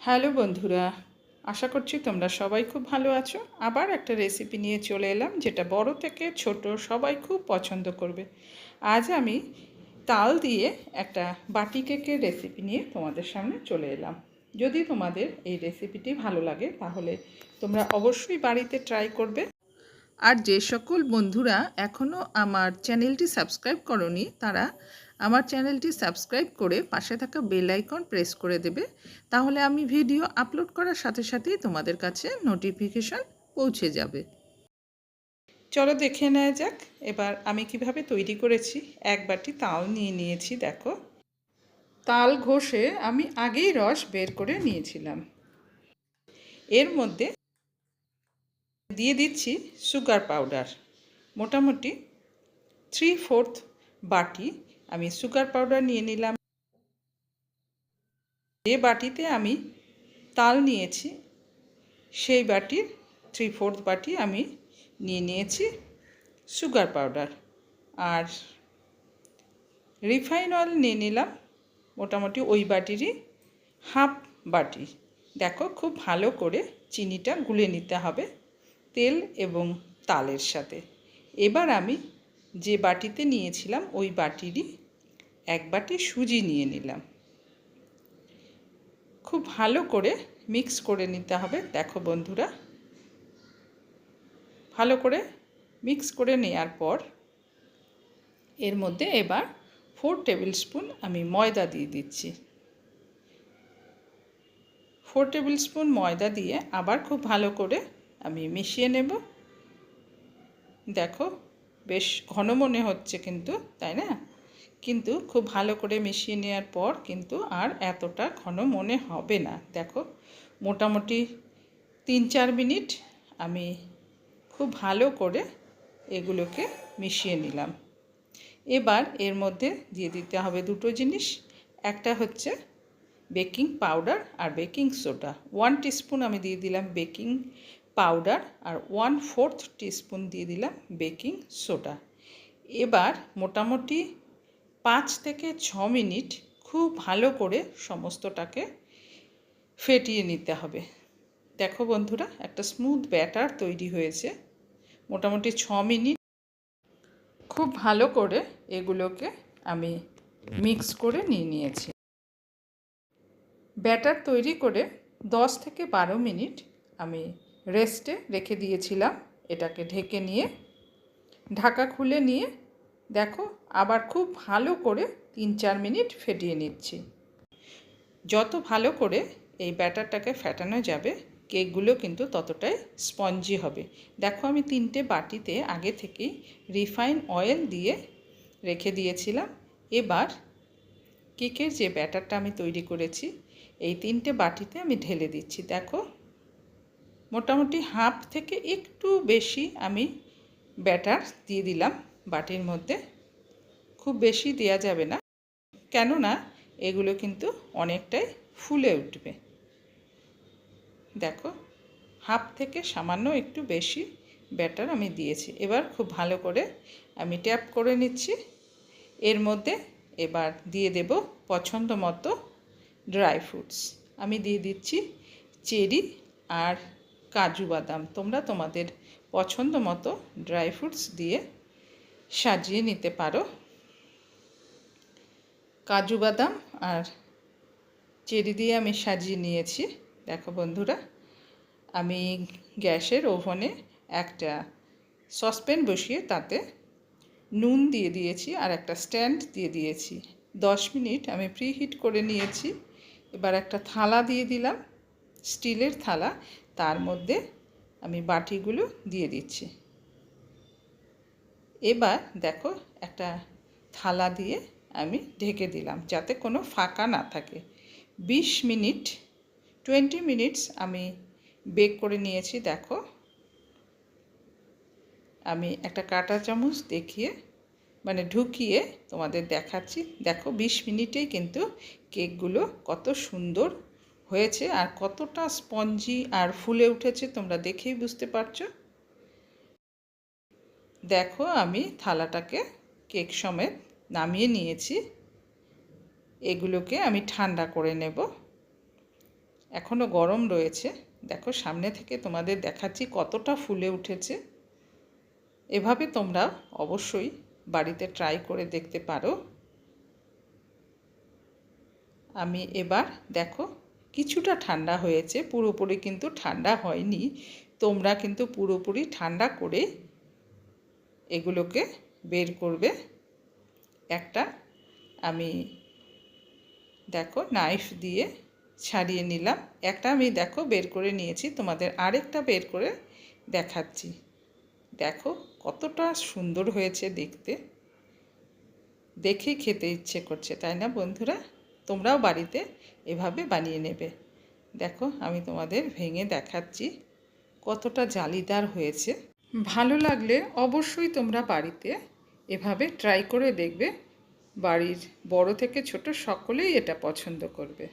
Hello বন্ধুরা, আশা করছি তোমরা সবাই খুব ভালো আছো। আবার একটা রেসিপি নিয়ে চলে এলাম, যেটা বড় থেকে ছোট সবাই খুব পছন্দ করবে। আজ আমি তাল দিয়ে একটা বাটি কেকের রেসিপি নিয়ে তোমাদের সামনে চলে এলাম। যদি তোমাদের এই রেসিপিটি ভালো লাগে, তাহলে তোমরা অবশ্যই বাড়িতে ট্রাই করবে। আর যে সকল বন্ধুরা এখনও আমার চ্যানেলটি সাবস্ক্রাইব করনি, তারা আমার চ্যানেলটি সাবস্ক্রাইব করে পাশে থাকা বেল আইকন প্রেস করে দেবে। তাহলে আমি ভিডিও আপলোড করার সাথে সাথেই তোমাদের কাছে নোটিফিকেশন পৌঁছে যাবে। চলো দেখে নেওয়া যাক। এবার আমি কীভাবে তৈরি করেছি। এক বাটি তাল নিয়ে নিয়েছি, দেখো। তাল ঘষে আমি আগেই রস বের করে নিয়েছিলাম। এর মধ্যে দিয়ে দিচ্ছি সুগার পাউডার। মোটামুটি থ্রি ফোর্থ বাটি আমি সুগার পাউডার নিয়ে নিলাম। যে বাটিতে আমি তাল নিয়েছি, সেই বাটির থ্রি ফোর্থ বাটি আমি নিয়ে নিয়েছি সুগার পাউডার। আর রিফাইন অয়েল নিয়ে নিলাম, মোটামুটি ওই বাটিরই হাফ বাটি। দেখো খুব ভালো করে চিনিটা গুলে নিতে হবে তেল এবং তালের সাথে। এবার আমি যে বাটিতে নিয়েছিলাম, ওই বাটিরই এক বাটি সুজি নিয়ে নিলাম। খুব ভালো করে মিক্স করে নিতে হবে। দেখো বন্ধুরা, ভালো করে মিক্স করে নেওয়ার পর এর মধ্যে এবার ফোর টেবিল স্পুন আমি ময়দা দিয়ে দিচ্ছি। ফোর টেবিল স্পুন ময়দা দিয়ে আবার খুব ভালো করে আমি মিশিয়ে নেব। দেখো, বেশ ঘন মনে হচ্ছে কিন্তু, তাই না? কিন্তু খুব ভালো করে মিশিয়ে নেওয়ার পর কিন্তু আর এতটা ঘন মনে হবে না। দেখো, মোটামুটি তিন চার মিনিট আমি খুব ভালো করে এগুলোকে মিশিয়ে নিলাম। এবার এর মধ্যে দিয়ে দিতে হবে দুটো জিনিস। একটা হচ্ছে বেকিং পাউডার আর বেকিং সোডা। ওয়ান টিস্পুন আমি দিয়ে দিলাম বেকিং পাউডার আর ওয়ান ফোর্থ টিস্পুন দিয়ে দিলাম বেকিং সোডা। এবার মোটামুটি পাঁচ থেকে ছ মিনিট খুব ভালো করে সমস্তটাকে ফেটিয়ে নিতে হবে। দেখো বন্ধুরা, একটা স্মুথ ব্যাটার তৈরি হয়েছে। মোটামুটি ছ মিনিট খুব ভালো করে এগুলোকে আমি মিক্স করে নিয়ে নিয়েছি। ব্যাটার তৈরি করে দশ থেকে বারো মিনিট আমি রেস্টে রেখে দিয়েছিলাম। এটাকে ঢেকে নিয়ে, ঢাকা খুলে নিয়ে দেখো, আবার খুব ভালো করে তিন চার মিনিট ফেটিয়ে নিচ্ছি। যত ভালো করে এই ব্যাটারটাকে ফেটানো যাবে, কেকগুলো কিন্তু ততটাই স্পঞ্জি হবে। দেখো, আমি তিনটে বাটিতে আগে থেকেই রিফাইন অয়েল দিয়ে রেখে দিয়েছিলাম। এবার কেকের যে ব্যাটারটা আমি তৈরি করেছি, এই তিনটে বাটিতে আমি ঢেলে দিচ্ছি। দেখো, মোটামুটি হাফ থেকে একটু বেশি আমি ব্যাটার দিয়ে দিলাম। বাটির মধ্যে খুব বেশি দেওয়া যাবে না। কেননা এগুলো কিন্তু অনেকটাই ফুলে উঠবে। দেখো, হাফ থেকে সামান্য একটু বেশি ব্যাটার আমি দিয়েছি। এবার খুব ভালো করে আমি ট্যাপ করে নিচ্ছি। এর মধ্যে এবার দিয়ে দেব পছন্দ মতো ড্রাই ফ্রুটস। আমি দিয়ে দিচ্ছি চেরি আর কাজু বাদাম। তোমরা তোমাদের পছন্দ মতো ড্রাই ফ্রুটস দিয়ে সাজিয়ে নিতে পারো। কাজু বাদাম আর চেরি দিয়ে আমি সাজিয়ে নিয়েছি। দেখো বন্ধুরা, আমি গ্যাসের ওভনে একটা সসপ্যান বসিয়ে তাতে নুন দিয়ে দিয়েছি আর একটা স্ট্যান্ড দিয়ে দিয়েছি। দশ মিনিট আমি প্রি হিট করে নিয়েছি। এবার একটা থালা দিয়ে দিলাম, স্টিলের থালা। তার মধ্যে আমি বাটিগুলো দিয়ে দিচ্ছি। এবার দেখো একটা থালা দিয়ে আমি ঢেকে দিলাম যাতে কোনো ফাঁকা না থাকে। বিশ মিনিট, টোয়েন্টি মিনিটস আমি বেক করে নিয়েছি, দেখো। আমি একটা কাটা চামচ দেখিয়ে মানে ঢুকিয়ে তোমাদের দেখাচ্ছি। দেখো বিশ মিনিটেই কিন্তু কেকগুলো কত সুন্দর হয়েছে আর কতটা স্পঞ্জি আর ফুলে উঠেছে তোমরা দেখেই বুঝতে পারছ। দেখো আমি থালাটাকে কেক সমেত নামিয়ে নিয়েছি। এগুলোকে আমি ঠান্ডা করে নেব। এখনও গরম রয়েছে। দেখো সামনে থেকে তোমাদের দেখাচ্ছি কতটা ফুলে উঠেছে। এভাবে তোমরা অবশ্যই বাড়িতে ট্রাই করে দেখতে পারো। আমি এবার দেখো কিছুটা ঠান্ডা হয়েছে। পুরোপুরি কিন্তু ঠান্ডা হয়নি। তোমরা কিন্তু পুরোপুরি ঠান্ডা করে এগুলোকে বের করবে। একটা আমি দেখো নাইফ দিয়ে ছাড়িয়ে নিলাম। একটা আমি দেখো বের করে নিয়েছি, তোমাদের আরেকটা বের করে দেখাচ্ছি। দেখো কতটা সুন্দর হয়েছে দেখতে। দেখেই খেতে ইচ্ছে করছে, তাই না বন্ধুরা? তোমরাও বাড়িতে এভাবে বানিয়ে নেবে। দেখো আমি তোমাদের ভেঙে দেখাচ্ছি কতটা জালিদার হয়েছে। ভালো লাগলে অবশ্যই তোমরা বাড়িতে এভাবে ট্রাই করে দেখবে। বাড়ির বড় থেকে ছোট সকলেই এটা পছন্দ করবে।